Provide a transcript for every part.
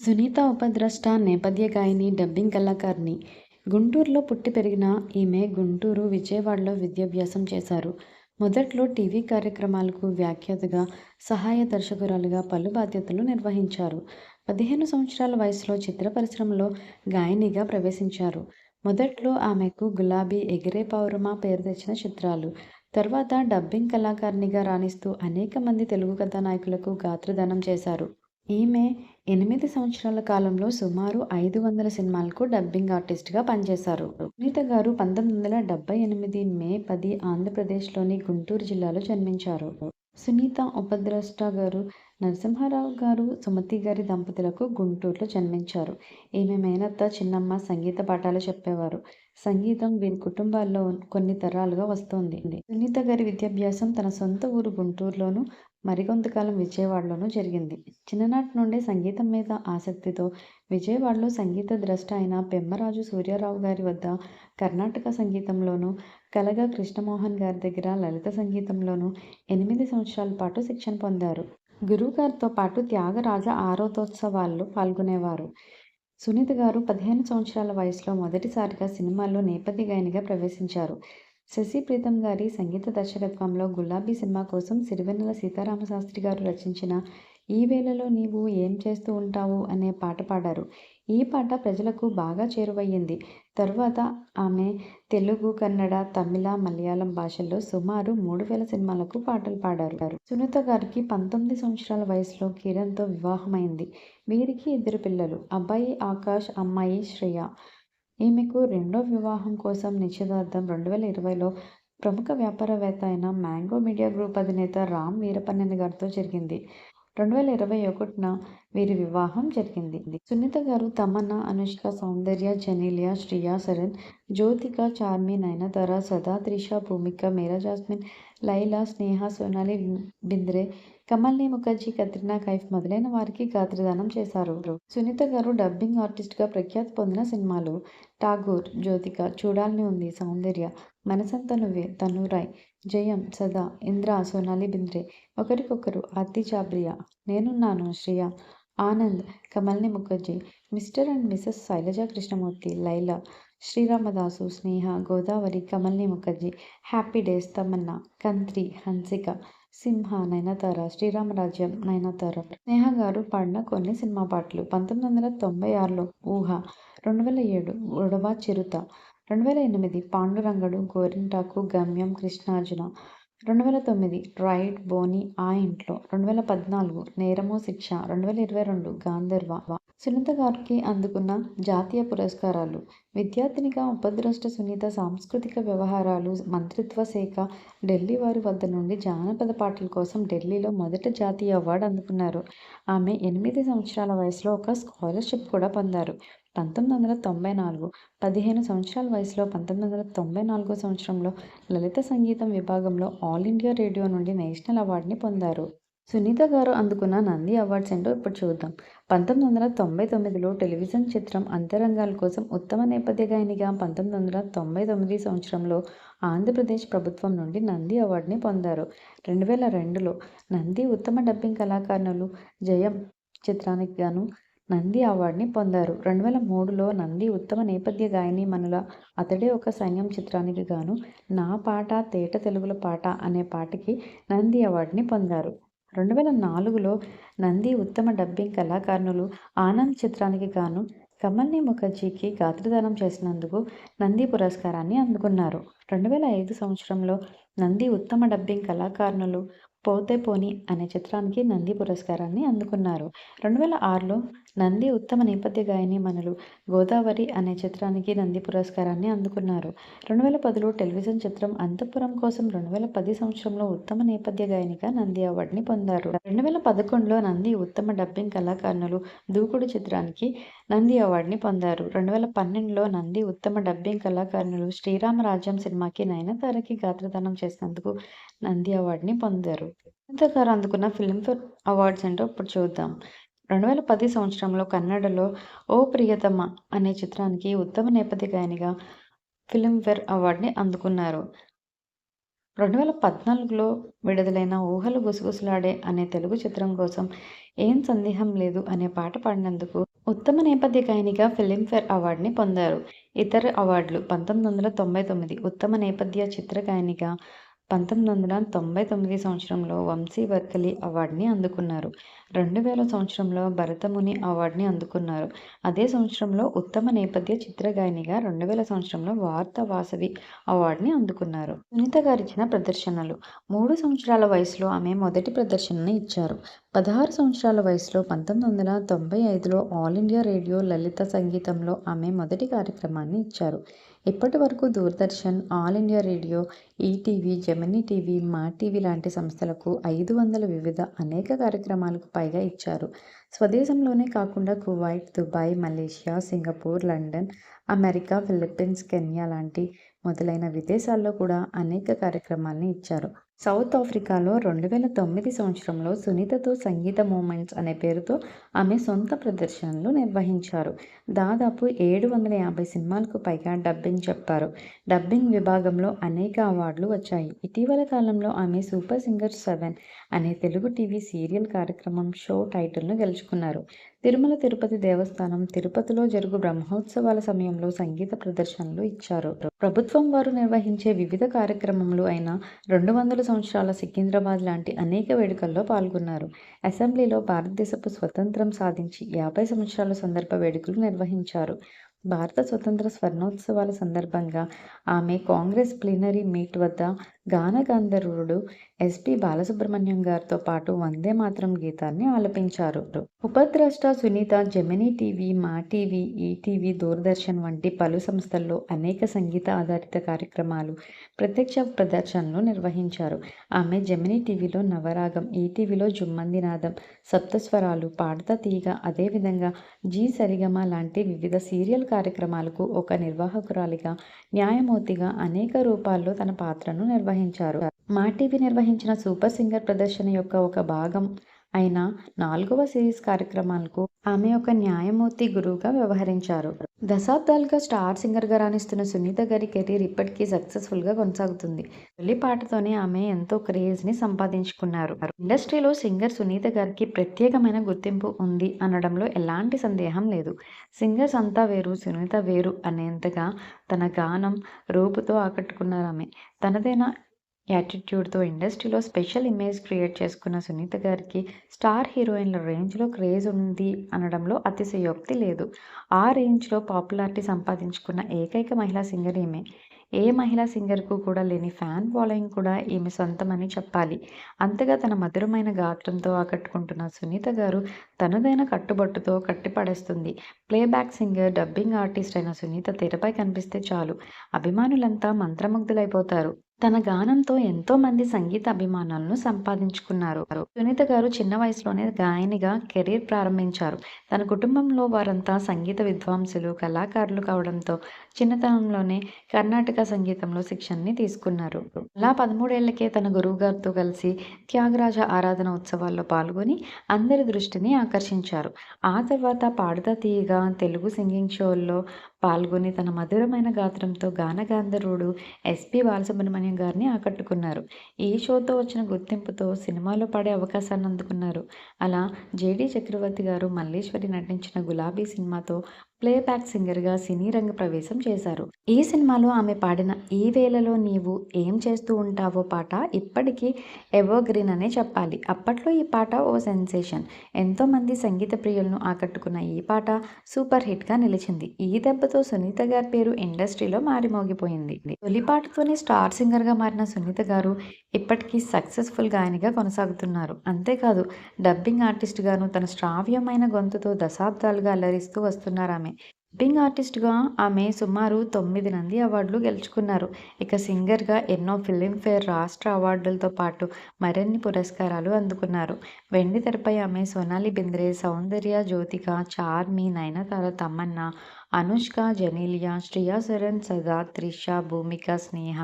సునీత ఉపద్రష్ట నేపథ్య గాయని, డబ్బింగ్ కళాకారిణి. గుంటూరులో పుట్టి పెరిగిన ఈమె గుంటూరు, విజయవాడలో విద్యాభ్యాసం చేశారు. మొదట్లో టీవీ కార్యక్రమాలకు వ్యాఖ్యాతగా, సహాయ దర్శకురాలుగా పలు బాధ్యతలు నిర్వహించారు. పదిహేను సంవత్సరాల వయసులో చిత్ర పరిశ్రమలో గాయనిగా ప్రవేశించారు. మొదట్లో ఆమెకు 'గులాబీ', 'ఎగిరే పౌరమ పేరు తెచ్చిన చిత్రాలు. తర్వాత డబ్బింగ్ కళాకారిణిగా రాణిస్తూ అనేక మంది తెలుగు కథానాయకులకు గాత్రదానం చేశారు. ఈమె ఎనిమిది సంవత్సరాల కాలంలో సుమారు ఐదు వందల సినిమాలకు డబ్బింగ్ ఆర్టిస్ట్గా పనిచేశారు. సునీత గారు పంతొమ్మిది వందల డెబ్బై ఎనిమిది మే పది ఆంధ్రప్రదేశ్లోని గుంటూరు జిల్లాలో జన్మించారు. సునీత ఉపద్రష్ట గారు నరసింహారావు గారు, సుమతి గారి దంపతులకు గుంటూరులో జన్మించారు. ఈమె మేనత్త చిన్నమ్మ సంగీత పాఠాలు చెప్పేవారు. సంగీతం వీరి కుటుంబాల్లో కొన్ని తరాలుగా వస్తోంది. సునీత గారి విద్యాభ్యాసం తన సొంత ఊరు గుంటూరులోను, మరికొంతకాలం విజయవాడలోనూ జరిగింది. చిన్ననాటి నుండే సంగీతం మీద ఆసక్తితో విజయవాడలో సంగీత ద్రష్ట అయిన పెమ్మరాజు సూర్యారావు గారి వద్ద కర్ణాటక సంగీతంలోనూ, కలగా కృష్ణమోహన్ గారి దగ్గర లలిత సంగీతంలోనూ ఎనిమిది సంవత్సరాల పాటు శిక్షణ పొందారు. గురువుగారితో పాటు త్యాగరాజ ఆరోధోత్సవాల్లో పాల్గొనేవారు. సునీత గారు పదిహేను సంవత్సరాల వయసులో మొదటిసారిగా సినిమాల్లో నేపథ్య గాయనిగా ప్రవేశించారు. శశి ప్రీతం గారి సంగీత దర్శకత్వంలో 'గులాబీ' సినిమా కోసం సిరివెన్నెల సీతారామశాస్త్రి గారు రచించిన 'ఈ వేళలో నీవు ఏం చేస్తూ ఉంటావు' అనే పాట పాడారు. ఈ పాట ప్రజలకు బాగా చేరువయ్యింది. తరువాత ఆమె తెలుగు, కన్నడ, తమిళ, మలయాళం భాషల్లో సుమారు మూడు వేల సినిమాలకు పాటలు పాడారు. సునీత గారికి పంతొమ్మిది సంవత్సరాల వయసులో కిరణ్తో వివాహమైంది. వీరికి ఇద్దరు పిల్లలు. అబ్బాయి ఆకాష్, అమ్మాయి శ్రేయ. ఈమెకు రెండో వివాహం కోసం నిశ్చితార్థం రెండు వేల ఇరవైలో ప్రముఖ వ్యాపారవేత్త అయిన మ్యాంగో మీడియా గ్రూప్ అధినేత రామ్ వీరపన్నెన్ గారితో జరిగింది. రెండు వేల ఇరవై ఒకటిన వీరి వివాహం జరిగింది. సునీత గారు తమన్నా, అనుష్క, సౌందర్య, జనీలియా శ్రియా శరణ్ జ్యోతిక, చార్మి, నయనతార, సదా, త్రిష, భూమిక, మీరా జాస్మిన్, లైలా, స్నేహ, సోనాలి బింద్రే, కమల్ని ముఖర్జీ, కత్రినా కైఫ్ మొదలైన వారికి గాత్రదానం చేశారు. సునీత గారు డబ్బింగ్ ఆర్టిస్ట్గా ప్రఖ్యాతి పొందిన సినిమాలు. 'ఠాగూర్', 'జ్యోతిక', 'చూడాలని ఉంది', 'సౌందర్య', మనసంత నువ్వే', తనురాయ్ 'జయం', 'సదా', 'Indra', 'Sonali Bendre', 'Okarikokaru', 'Aarthi Chabria', 'Nenunnanu', Shriya, 'Anand', Kamalinee Mukherjee, 'Mr and Mrs Sailaja Krishnamurthy', 'Laila', Sriramadasu, 'Sneha', 'Godavari', Kamalinee Mukherjee, 'happy days', Tamannaah, 'Kantri', 'Hansika', 'Simha', Nayanthara, 'Sriramarajyam', Nayanthara. Sneha garu పాడిన కొన్ని సినిమా పాటలు పంతొమ్మిది వందల తొంభై ఆరులో 'ఊహ', రెండు వేల ఏడు 'గొడవ చిరుత', రెండు వేల ఎనిమిది 'పాండురంగడు', 'గోరింటాకు', 'గమ్యం', 'కృష్ణార్జున', రెండు వేల తొమ్మిది 'రైడ్', 'బోని', 'ఆ ఇంట్లో', రెండు వేల పద్నాలుగు 'నేరమో శిక్ష', రెండు వేల ఇరవై రెండు 'గాంధర్వ'. సునీత గారికి అందుకున్న జాతీయ పురస్కారాలు విద్యార్థినిగా ఉపద్రష్ట సునీత సాంస్కృతిక వ్యవహారాలు మంత్రిత్వ శాఖ ఢిల్లీ వారి వద్ద నుండి జానపద పాటల కోసం ఢిల్లీలో మొదటి జాతీయ అవార్డు అందుకున్నారు. ఆమె ఎనిమిది సంవత్సరాల వయసులో ఒక స్కాలర్షిప్ కూడా పొందారు. పంతొమ్మిది వందల తొంభై నాలుగు పదిహేను సంవత్సరాల వయసులో పంతొమ్మిది వందల తొంభై నాలుగో సంవత్సరంలో లలిత సంగీతం విభాగంలో ఆల్ ఇండియా రేడియో నుండి నేషనల్ అవార్డుని పొందారు. సునీత గారు అందుకున్న నంది అవార్డ్స్ ఏంటో ఇప్పుడు చూద్దాం. పంతొమ్మిది వందల తొంభై తొమ్మిదిలో టెలివిజన్ చిత్రం అంతరంగాల కోసం ఉత్తమ నేపథ్య గాయనిగా, పంతొమ్మిది వందల తొంభై తొమ్మిది సంవత్సరంలో ఆంధ్రప్రదేశ్ ప్రభుత్వం నుండి నంది అవార్డుని పొందారు. రెండు వేల రెండులో నంది ఉత్తమ డబ్బింగ్ కళాకారులు 'జయం' చిత్రానికి గాను నంది అవార్డుని పొందారు. రెండు వేల మూడులో నంది ఉత్తమ నేపథ్య గాయనీమణుల 'అతడే ఒక సైన్యం' చిత్రానికి గాను 'నా పాట తేట తెలుగుల పాట' అనే పాటకి నంది అవార్డుని పొందారు. రెండు వేల నాలుగులో నంది ఉత్తమ డబ్బింగ్ కళాకారులు 'ఆనంద్' చిత్రానికి గాను కమల్ని ముఖర్జీకి గాత్రదానం చేసినందుకు నంది పురస్కారాన్ని అందుకున్నారు. రెండు వేల ఐదు సంవత్సరంలో నంది ఉత్తమ డబ్బింగ్ కళాకారులు 'పోతే పోనీ' అనే చిత్రానికి నంది పురస్కారాన్ని అందుకున్నారు. రెండు వేల ఆరులో నంది ఉత్తమ నేపథ్య గాయని మనులు 'గోదావరి' అనే చిత్రానికి నంది పురస్కారాన్ని అందుకున్నారు. రెండు వేల పదిలో టెలివిజన్ చిత్రం 'అంతఃపురం' కోసం రెండు వేల పది సంవత్సరంలో ఉత్తమ నేపథ్య గాయనిగా నంది అవార్డుని పొందారు. రెండు వేల పదకొండులో నంది ఉత్తమ డబ్బింగ్ కళాకారులు 'దూకుడు' చిత్రానికి నంది అవార్డుని పొందారు. రెండు వేల పన్నెండులో నంది ఉత్తమ డబ్బింగ్ కళాకారులు 'శ్రీరామరాజ్యం' సినిమాకి నయనతారకి గాత్రదానం చేసినందుకు నంది అవార్డుని పొందారు. గారు అందుకున్న ఫిల్మ్ఫేర్ అవార్డ్స్ ఏంటో ఇప్పుడు చూద్దాం. రెండు వేల పది సంవత్సరంలో కన్నడలో 'ఓ ప్రియతమ అనే చిత్రానికి ఉత్తమ నేపథ్య గాయనిగా ఫిల్మ్ఫేర్ అవార్డుని అందుకున్నారు. రెండు వేల పద్నాలుగులో విడుదలైన ఊహలు గుసగుసలాడే అనే తెలుగు చిత్రం కోసం ఏం సందేహం లేదు అనే పాట పాడినందుకు ఉత్తమ నేపథ్య గాయనిగా ఫిలింఫేర్ అవార్డుని పొందారు. ఇతర అవార్డులు పంతొమ్మిది వందల తొంభై తొమ్మిది ఉత్తమ నేపథ్య చిత్ర గాయనిగా పంతొమ్మిది వందల తొంభై తొమ్మిది సంవత్సరంలో వంశీ వర్కలి అవార్డుని అందుకున్నారు. రెండు వేల సంవత్సరంలో భరతముని అవార్డుని అందుకున్నారు. అదే సంవత్సరంలో ఉత్తమ నేపథ్య చిత్రగాయనిగా రెండు వేల సంవత్సరంలో వార్త వాసవి అవార్డుని అందుకున్నారు. సునీత గారు ఇచ్చిన ప్రదర్శనలు. మూడు సంవత్సరాల వయసులో ఆమె మొదటి ప్రదర్శనని ఇచ్చారు. పదహారు సంవత్సరాల వయసులో పంతొమ్మిది వందల తొంభై ఐదులో ఆల్ ఇండియా రేడియో లలిత సంగీతంలో ఆమె మొదటి కార్యక్రమాన్ని ఇచ్చారు. ఇప్పటి వరకు Doordarshan All India Radio ETV Gemini TV Maa TV లాంటి సంస్థలకు ఐదు వందల వివిధ అనేక కార్యక్రమాలకు పైగా ఇచ్చారు. స్వదేశంలోనే కాకుండా Kuwait Dubai Malaysia Singapore London America Philippines Kenya లాంటి మొదలైన విదేశాల్లో కూడా అనేక కార్యక్రమాల్ని ఇచ్చారు. సౌత్ ఆఫ్రికాలో రెండు వేల తొమ్మిది సంవత్సరంలో సునీతతో సంగీత మూమెంట్స్ అనే పేరుతో ఆమె సొంత ప్రదర్శనలు నిర్వహించారు. దాదాపు ఏడు వందల యాభై సినిమాలకు పైగా డబ్బింగ్ చెప్పారు. డబ్బింగ్ విభాగంలో అనేక అవార్డులు వచ్చాయి. ఇటీవల కాలంలో ఆమె సూపర్ సింగర్ సెవెన్ అనే తెలుగు టీవీ సీరియల్ కార్యక్రమం షో టైటిల్ను గెలుచుకున్నారు. తిరుమల తిరుపతి దేవస్థానం తిరుపతిలో జరుగు బ్రహ్మోత్సవాల సమయంలో సంగీత ప్రదర్శనలు ఇచ్చారు. ప్రభుత్వం వారు నిర్వహించే వివిధ కార్యక్రమంలో అయిన రెండు వందల సంవత్సరాల సికింద్రాబాద్ లాంటి అనేక వేడుకల్లో పాల్గొన్నారు. అసెంబ్లీలో భారతదేశపు స్వతంత్రం సాధించి యాభై సంవత్సరాల సందర్భ వేడుకలు నిర్వహించారు. భారత స్వతంత్ర స్వర్ణోత్సవాల సందర్భంగా ఆమె కాంగ్రెస్ ప్లీనరీ మీట్ వద్ద గానగంధర్వుడు ఎస్పి బాలసుబ్రహ్మణ్యం గారితో పాటు వందే మాత్రం గీతాన్ని ఆలపించారు. Upadrashta Sunitha Gemini TV Maa TV ETV Doordarshan వంటి పలు సంస్థల్లో అనేక సంగీత ఆధారిత కార్యక్రమాలు ప్రత్యక్ష ప్రదర్శనలు నిర్వహించారు. ఆమె జెమినీ టీవీలో నవరాగం ఈటీవీలో జుమ్మందినాదం సప్తస్వరాలు పాడత తీగ అదేవిధంగా జీ సరిగమ లాంటి వివిధ సీరియల్ కార్యక్రమాలకు ఒక నిర్వాహకురాలిగా న్యాయమూర్తిగా అనేక రూపాల్లో తన పాత్రను నిర్వహించారు. మా టీవీ నిర్వహించిన సూపర్ సింగర్ ప్రదర్శన యొక్క ఒక భాగం అయిన నాలుగవ సిరీస్ కార్యక్రమాలకు ఆమె ఒక న్యాయమూర్తి గురువుగా వ్యవహరించారు. దశాబ్దాలుగా స్టార్ సింగర్గా రాణిస్తున్న సునీత గారి కెరీర్ ఇప్పటికీ సక్సెస్ఫుల్గా కొనసాగుతుంది. తొలి పాటతోనే ఆమె ఎంతో క్రేజ్ని సంపాదించుకున్నారు. ఇండస్ట్రీలో సింగర్ సునీత గారికి ప్రత్యేకమైన గుర్తింపు ఉంది అనడంలో ఎలాంటి సందేహం లేదు. సింగర్స్ అంతా వేరు సునీత వేరు అనేంతగా తన గానం రూపుతో ఆకట్టుకున్నారు ఆమె. తనదైన యాటిట్యూడ్తో ఇండస్ట్రీలో స్పెషల్ ఇమేజ్ క్రియేట్ చేసుకున్న సునీత గారికి స్టార్ హీరోయిన్ల రేంజ్లో క్రేజ్ ఉంది అనడంలో అతిశయోక్తి లేదు. ఆ రేంజ్లో పాపులారిటీ సంపాదించుకున్న ఏకైక మహిళా సింగర్ ఈమె. ఏ మహిళా సింగర్కు కూడా లేని ఫ్యాన్ ఫాలోయింగ్ కూడా ఈమె సొంతమని చెప్పాలి. అంతగా తన మధురమైన గాత్రంతో ఆకట్టుకుంటున్న సునీత గారు తనదైన కట్టుబట్టుతో కట్టిపడేస్తుంది. ప్లేబ్యాక్ సింగర్ డబ్బింగ్ ఆర్టిస్ట్ అయిన సునీత తెరపై కనిపిస్తే చాలు. అభిమానులంతా మంత్రముగ్ధులైపోతారు. తన గానంతో ఎంతో మంది సంగీత అభిమానులను సంపాదించుకున్నారు. సునీత గారు చిన్న వయసులోనే గాయనిగా కెరీర్ ప్రారంభించారు. తన కుటుంబంలో వారంతా సంగీత విద్వాంసులు కళాకారులు కావడంతో చిన్నతనంలోనే కర్ణాటక సంగీతంలో శిక్షణని తీసుకున్నారు. అలా పదమూడేళ్ళకే తన గురువు గారితో కలిసి త్యాగరాజ ఆరాధన ఉత్సవాల్లో పాల్గొని అందరి దృష్టిని ఆకర్షించారు. ఆ తర్వాత పాడుతా తీయగా తెలుగు సింగింగ్ షోల్లో పాల్గొని తన మధురమైన గాత్రంతో గానగాంధర్వుడు ఎస్పి బాలసుబ్రహ్మణ్యం గారిని ఆకట్టుకున్నారు. ఈ షోతో వచ్చిన గుర్తింపుతో సినిమాలో పాడే అవకాశాన్ని అందుకున్నారు. అలా జేడి చక్రవర్తి గారు మల్లేశ్వరి నటించిన గులాబీ సినిమాతో ప్లేబ్యాక్ సింగర్గా సినీ రంగ ప్రవేశం చేశారు. ఈ సినిమాలో ఆమె పాడిన ఈ వేళలో నీవు ఏం చేస్తూ ఉంటావో పాట ఇప్పటికీ గ్రీన్ అనే చెప్పాలి. అప్పట్లో ఈ పాట ఓ సెన్సేషన్. ఎంతోమంది సంగీత ప్రియులను ఆకట్టుకున్న ఈ పాట సూపర్ హిట్గా నిలిచింది. ఈ దెబ్బతో సునీత గారి పేరు ఇండస్ట్రీలో మారిమోగిపోయింది. తొలి పాటతోనే స్టార్ సింగర్గా మారిన సునీత గారు ఇప్పటికీ సక్సెస్ఫుల్ గాయనిగా కొనసాగుతున్నారు. అంతేకాదు డబ్బింగ్ ఆర్టిస్ట్గాను తన శ్రావ్యమైన గొంతుతో దశాబ్దాలుగా అల్లరిస్తూ వస్తున్నారు ఆమె. డబ్బింగ్ ఆర్టిస్ట్గా ఆమె సుమారు తొమ్మిది నంది అవార్డులు గెలుచుకున్నారు. ఇక సింగర్గా ఎన్నో ఫిలింఫేర్ రాష్ట్ర అవార్డులతో పాటు మరిన్ని పురస్కారాలు అందుకున్నారు. వెండి తెరపై ఆమె సోనాలి బింద్రే సౌందర్య జ్యోతిక చార్మి నయనతార తమన్నా అనుష్క జనీలియా శ్రియా సరన్ సదా త్రిష భూమిక స్నేహ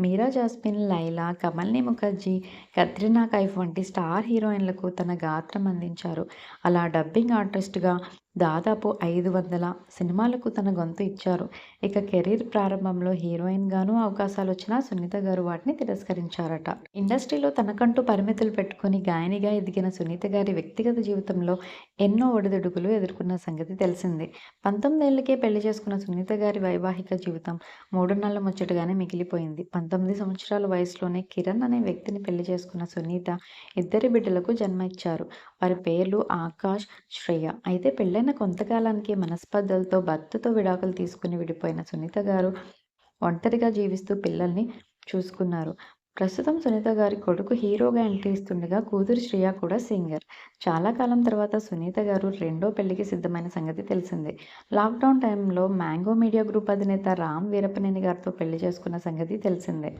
మీరా జాస్మిన్ లైలా కమల్ని ముఖర్జీ కత్రినా కైఫ్ వంటి స్టార్ హీరోయిన్లకు తన గాత్రం అందించారు. అలా డబ్బింగ్ ఆర్టిస్ట్గా దాదాపు ఐదు వందల సినిమాలకు తన గొంతు ఇచ్చారు. ఇక కెరీర్ ప్రారంభంలో హీరోయిన్గానూ అవకాశాలు వచ్చినా సునీత గారు వాటిని తిరస్కరించారట. ఇండస్ట్రీలో తనకంటూ పరిమితులు పెట్టుకుని గాయనిగా ఎదిగిన సునీత గారి వ్యక్తిగత జీవితంలో ఎన్నో ఒడిదుడుకులు ఎదుర్కొన్న సంగతి తెలిసిందే. పంతొమ్మిదేళ్ళకే పెళ్ళి చేసుకున్న సునీత గారి వైవాహిక జీవితం మూడు నెలల ముచ్చటగానే మిగిలిపోయింది. పంతొమ్మిది సంవత్సరాల వయసులోనే కిరణ్ అనే వ్యక్తిని పెళ్ళి చేసుకున్న సునీత ఇద్దరి బిడ్డలకు జన్మ ఇచ్చారు. వారి పేర్లు ఆకాష్ శ్రేయ. అయితే పెళ్ళైన కొంతకాలానికి మనస్పర్ధలతో భర్తతో విడాకులు తీసుకుని విడిపోయిన సునీత గారు ఒంటరిగా జీవిస్తూ పిల్లల్ని చూసుకున్నారు. ప్రస్తుతం సునీత గారి కొడుకు హీరోగా ఎంట్రీ ఇస్తుండగా కూతురు శ్రేయ కూడా సింగర్. చాలా కాలం తర్వాత సునీత గారు రెండో పెళ్ళికి సిద్ధమైన సంగతి తెలిసిందే. లాక్డౌన్ టైంలో మ్యాంగో మీడియా గ్రూప్ అధినేత రామ్ వీరపనేని గారితో పెళ్ళి చేసుకున్న సంగతి తెలిసిందే.